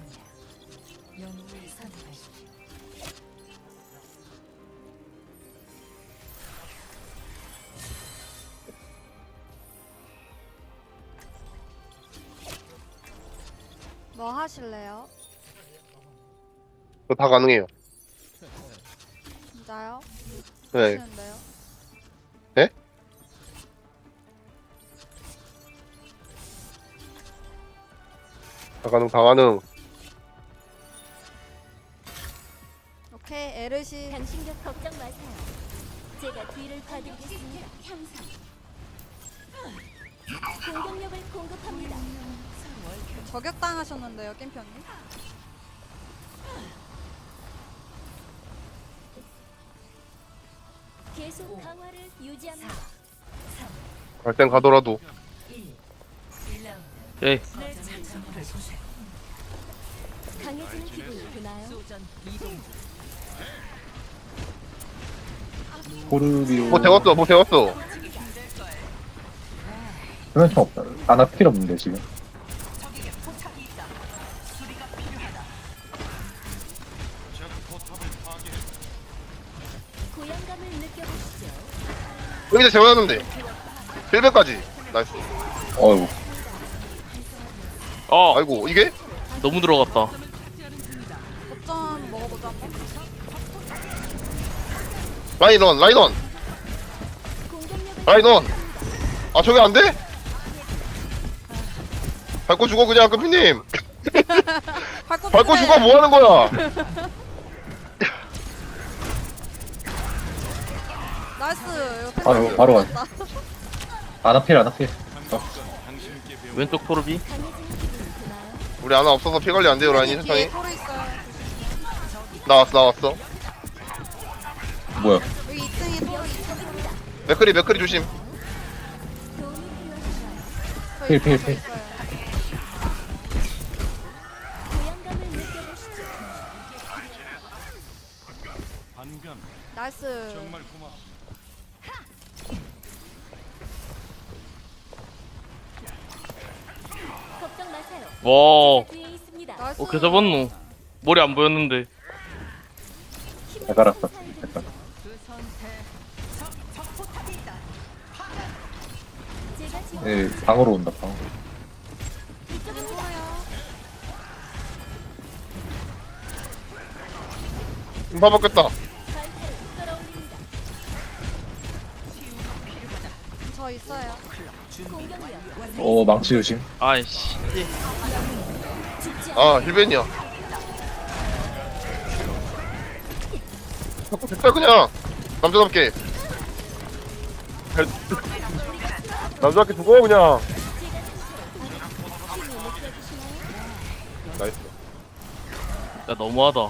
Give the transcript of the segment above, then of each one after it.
파괴되었습니다. 영웅을 선택하십시오. 뭐 하실래요? 그거 다 가능해요. 진짜요? 네. 하시는데요? 다 가능, 다 가능. 케이 에르시 당신 곁 걱정 마세요. 제가 뒤를 봐드리겠습니다. 향상. 공격력을 공급합니다. 저격당하셨는데요 겜편님? 계속 강화를 유지합니다. 갈 땐 가더라도. 1. 1라운드. 에이 거점을 점령하십시오. 강해지는 기분이 드나요? 보르비오 뭐 데웠어, 뭐 데웠어. 수면총 없다 안할 필요 없는데 지금 고향감을 느껴보시죠. 여기서 재워놨는데. 1배까지. 나이스. 어이구 어 아이고, 이게? 너무 들어갔다 라인원, 라인원. 공격력을 라인원. 아, 저게 안 돼? 밟고 죽어, 그냥, 금피님. 밟고. 죽어, 뭐 하는 거야? 나이스 바로, 바로 필요 안할 필요 왼쪽 토르비? 우리 하나 없어서 피 관리 안 돼요, 라인이 뒤에 천천히. 토르 있어요 나왔어, 나왔어. 뭐야 여기 2층에 토르 있어요 맥크리, 맥크리 조심. 필, 필, 저 필. 나이스 걱정 마세요. 와 제가 뒤에 있습니다. 나이스 어, 개 잡았노 머리 안 보였는데 잘 갈았어 예 방으로 온다 방 이쪽입니다. 인파 바뀌었다. 저 있어요 어 망치 조심 아이씨 아, 힐벤이야. 자꾸 됐다, 그냥. 남자답게. 남자답게 두고, 그냥. 나이스. 야 너무하다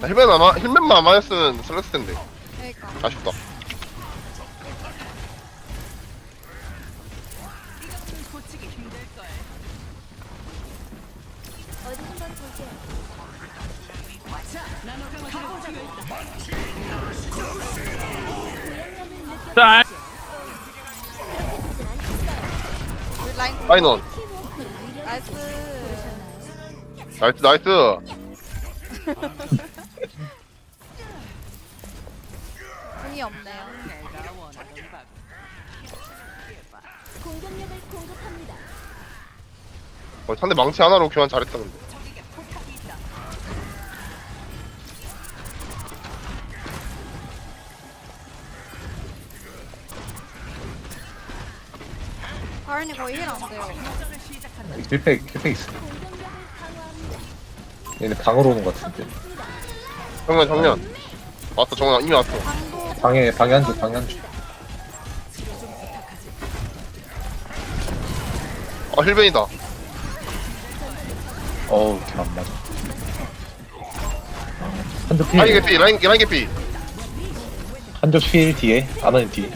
나 힐벤 안, 마- 힐벤만 안 맞았으면 슬랬을 텐데. 그러니까 아쉽다. 어디 한번 볼게요. 라인 라인원. 나이스 나이스, 나이스. 돈이 없네요 공격력을 공급합니다. 어, 상대 망치 하나로 교환 잘했다, 근데. 바른이 거의 힐 안 돼요 킬팩 킬팩 있어. 얘네 방으로 오는 것 같은데 정면, 정면. 왔어, 정면. 이미 왔어. 방도 방에 방에 한 줄 방에 한 줄 아, 힐벤이다. 어우 안 맞아 라인 필 개피, 라인, 라인 개피. 한줄 필 뒤에 안하는 뒤에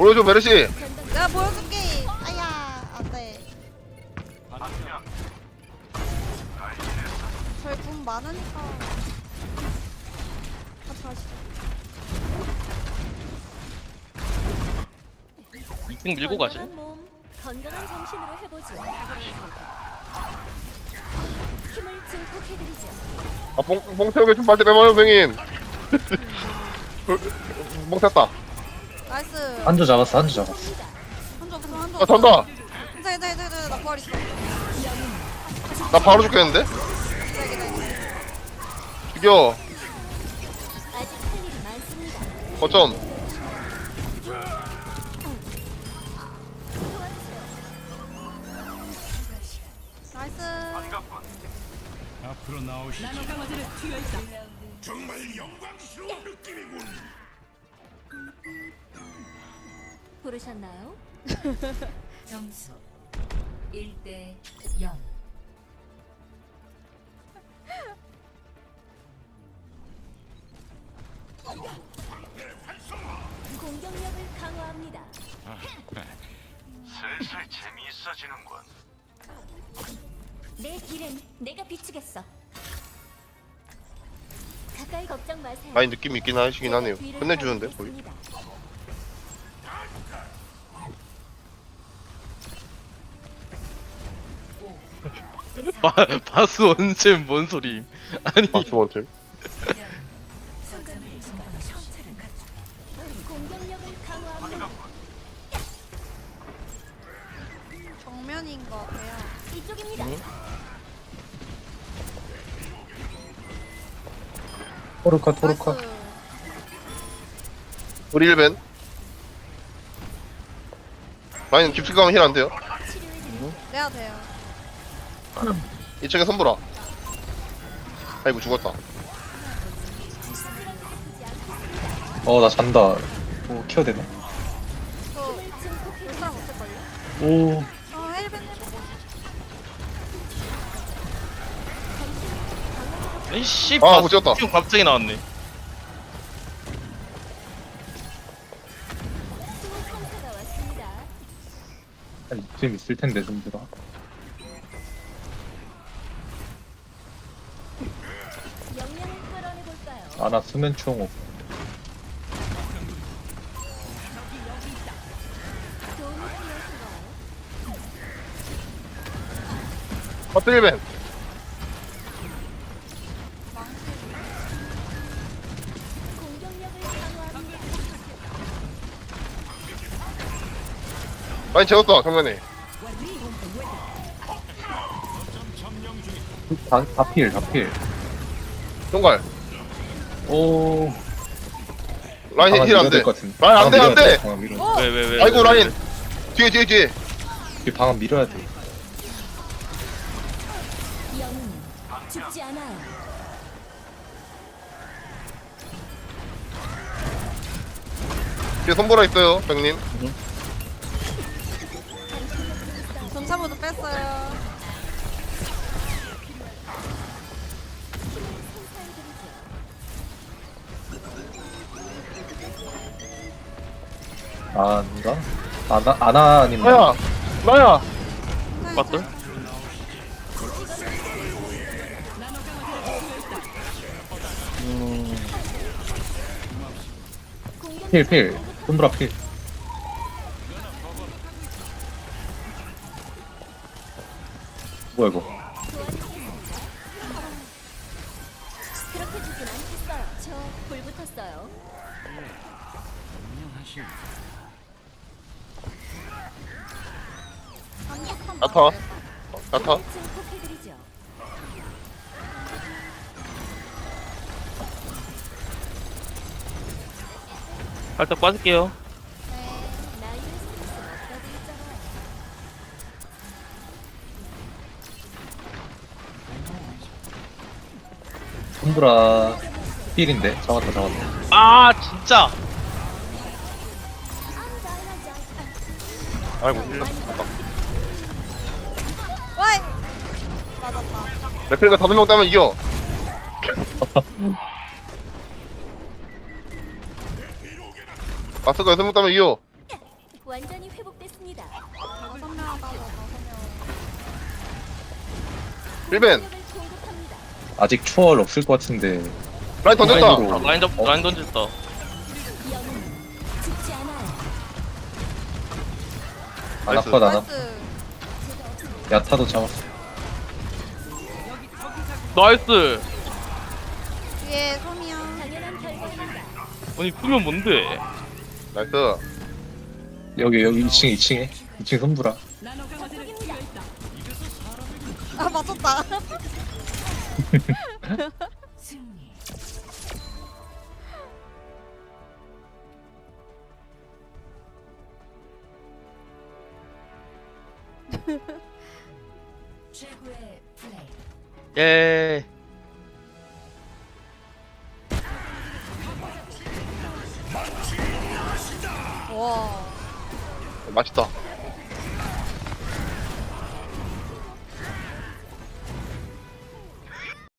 보여줘, 메르시. 내가 보여줄게 아야 안돼 저희 돈 많으니까 같이 가시죠 2층 밀고 가실? 건강한 몸, 건강한 정신으로 해보죠. 힘을 증폭해드리죠. 아, 뽕, 뽕 태우게 좀 빨리 빼봐요, 형님. 뽕 탔다. 나이스. 한조 잡았어 한조 잡았어 한조 없어 한조. 아, 턴다. 괜찮아 괜찮아 괜찮아 나 부활 있어. 나 바로 죽겠는데? 기다려 기다려. 죽여. 어쩜. 나이스. 앞으로 나오시 부르셨나요? 점수 1대 0 공격력을 강화합니다. 슬슬 재미있어지는군. 내 길은 내가 비추겠어. 가까이 걱정 마세요. 많이 느낌 있긴 하시긴 하네요. 끝내주는데, 거의. 바, 바스 원챔 뭔 소리? 아니 공격력을 강화합니다. 정면인 거 같아요. 이쪽입니다. 토르카 토르카 나이스. 우리 1벤. 라인 깊숙이 가면 힐 안 돼요. 내야 돼요. 2층에 손보라. 아이고, 죽었다. 어 나 잔다 오 키워 되네 저 증폭해 볼 사람 없을걸요? 오 어 헬벤 헬벤. 에이씨 아, 못 찍었다. 지금 갑자기 나왔네. 한 이쯤 있을 텐데 다 역량을 끌어내 볼까요? 아나 수면 충옥 도움이 필요하신가요? 버튼 1벤. 공격력을 강화합니다. 라인 재웠다. 다, 다필 다필 똥갈. 오 라인 힐 안 돼. 될것 같은데 라인 안 돼, 안 돼. 방금 밀어 어? 왜왜 왜? 아이고, 라인. 뒤에, 뒤에, 뒤에. 이 방금 밀어야 돼 영웅은 죽지 않아요. 뒤에 손보라 있어요, 형님. 전차보도 뺐어요. 아닌가? 아나 아나 아니면 나야! 나야! 맞돌? 음, 필필 손브라 필 뭐야 이거 그렇게 주진 않겠어요. 저 불 붙었어요. 한적한 나타. 나타. 힘을 증폭해드리죠. 살짝 빠질게요. 손브라 필인데 잡았다 잡았다 아 진짜 아이고, 힐 났다. 맞았다. 레필가 다섯 명 따면 이겨. 마스가 여섯 명 따면 이겨. 완전히 회복됐습니다. 다섯 명 하다 다섯 명. 1벤. 공격을 공급합니다. 아직 추월 없을 것 같은데 라인 던졌다. 아, 라인 잡 라인 던졌다 죽지 않아요. 안 나이스. 나이스. 야타도 잡았어. 나이스. 뒤에 소미야. 아니 풀면 뭔데? 나이스. 여기 여기 2층에 2층에. 2층 손브라. 아 맞췄다. 예 와. 맛있다